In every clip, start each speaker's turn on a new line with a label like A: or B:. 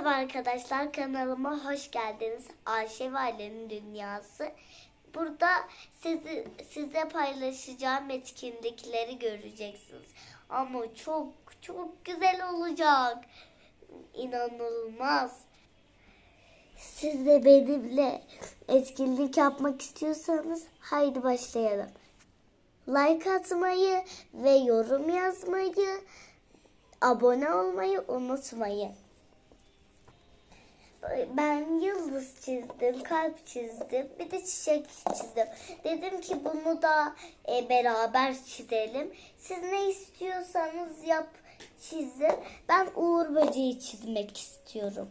A: Merhaba arkadaşlar kanalıma hoş geldiniz. Ayşe ve Ailenin Dünyası. Burada sizi, size paylaşacağım etkinlikleri göreceksiniz. Ama çok çok güzel olacak. İnanılmaz. Siz de benimle etkinlik yapmak istiyorsanız haydi başlayalım. Like atmayı ve yorum yazmayı, abone olmayı unutmayın. Ben yıldız çizdim, kalp çizdim, bir de çiçek çizdim. Dedim ki bunu da e, beraber çizelim. Siz ne istiyorsanız yap, çizin. Ben Uğur böceği çizmek istiyorum.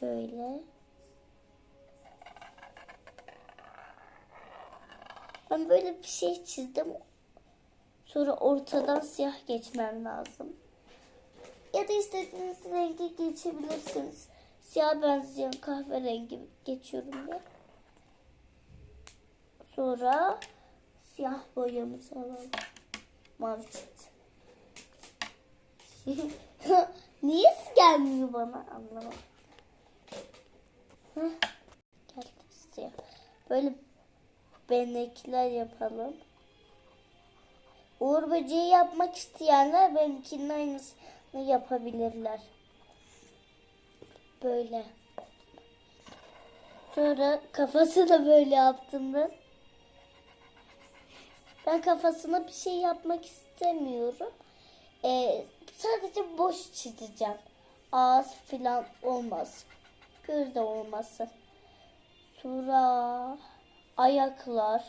A: Şöyle. Ben böyle bir şey çizdim. Sonra ortadan siyah geçmem lazım. Ya da istediğiniz rengi geçebilirsiniz. Siyah benzeyen kahverengi geçiyorum ben. Sonra siyah boyamızı alalım. Mavi çıktı. Niye gelmiyor bana anlamadım. Heh, Geldi siyah. Böyle benekler yapalım. Uğur böceği yapmak isteyenler benimkinin aynısını yapabilirler. Böyle. Sonra kafasını böyle yaptım ben. Ben kafasına bir şey yapmak istemiyorum. Ee, sadece boş çizeceğim. Ağız falan olmaz. Göz de olmasın. Sonra ayaklar.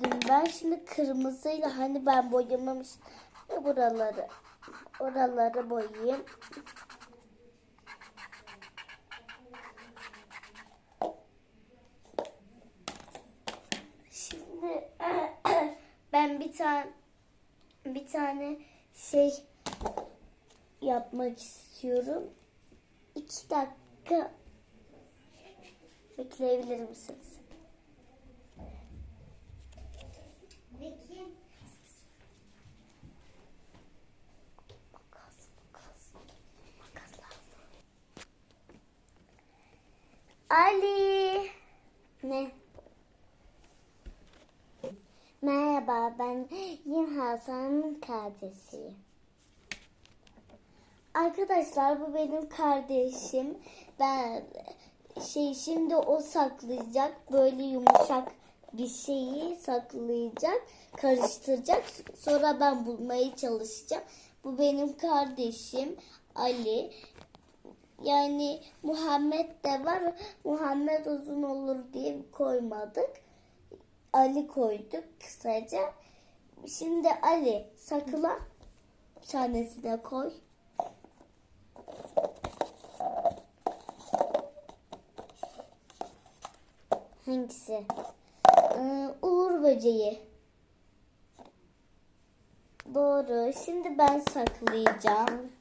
A: Çizdim. Ben şimdi kırmızıyla hani ben boyamamıştım ya buraları. Oraları boyayayım. Şimdi ben bir tane bir tane şey yapmak istiyorum. İki dakika bekleyebilir misiniz? Ali. Ne? Merhaba ben Yim Hasan'ın kardeşiyim. Arkadaşlar bu benim kardeşim. Ben şey şimdi o saklayacak böyle yumuşak bir şeyi saklayacak, karıştıracak. Sonra ben bulmaya çalışacağım. Bu benim kardeşim Ali. Yani Muhammed de var. Muhammed uzun olur diye koymadık. Ali koyduk kısaca. Şimdi Ali sakla. Bir tanesine koy. Hangisi? Ee, Uğur böceği. Doğru. Şimdi ben saklayacağım.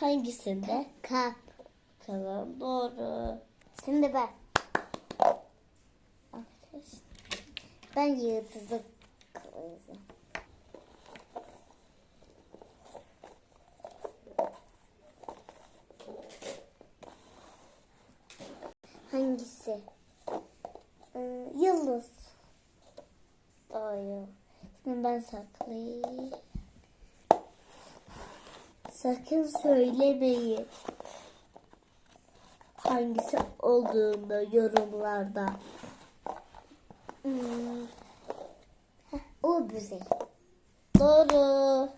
A: Hangisinde? Kap. Tamam doğru. Şimdi ben. Ben yırtıcı koyacağım. Hangisi? Ee, yıldız. Doğru. Şimdi ben saklayayım. Sakın söylemeyin. Hangisi olduğunu yorumlarda. Hmm. O güzel. Doğru.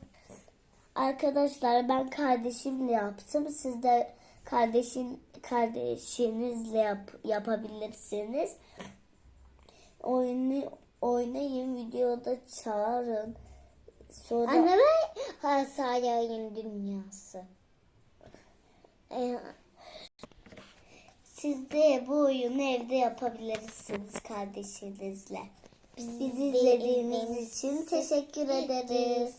A: Arkadaşlar ben kardeşimle yaptım. Siz de kardeşin kardeşinizle yap, yapabilirsiniz. Oyunu oynayın videoda çağırın. Sonra
B: Anne ben Hasaray'ın dünyası.
A: Ee, Siz de bu oyunu evde yapabilirsiniz kardeşinizle. Bizi izlediğiniz için teşekkür ederiz.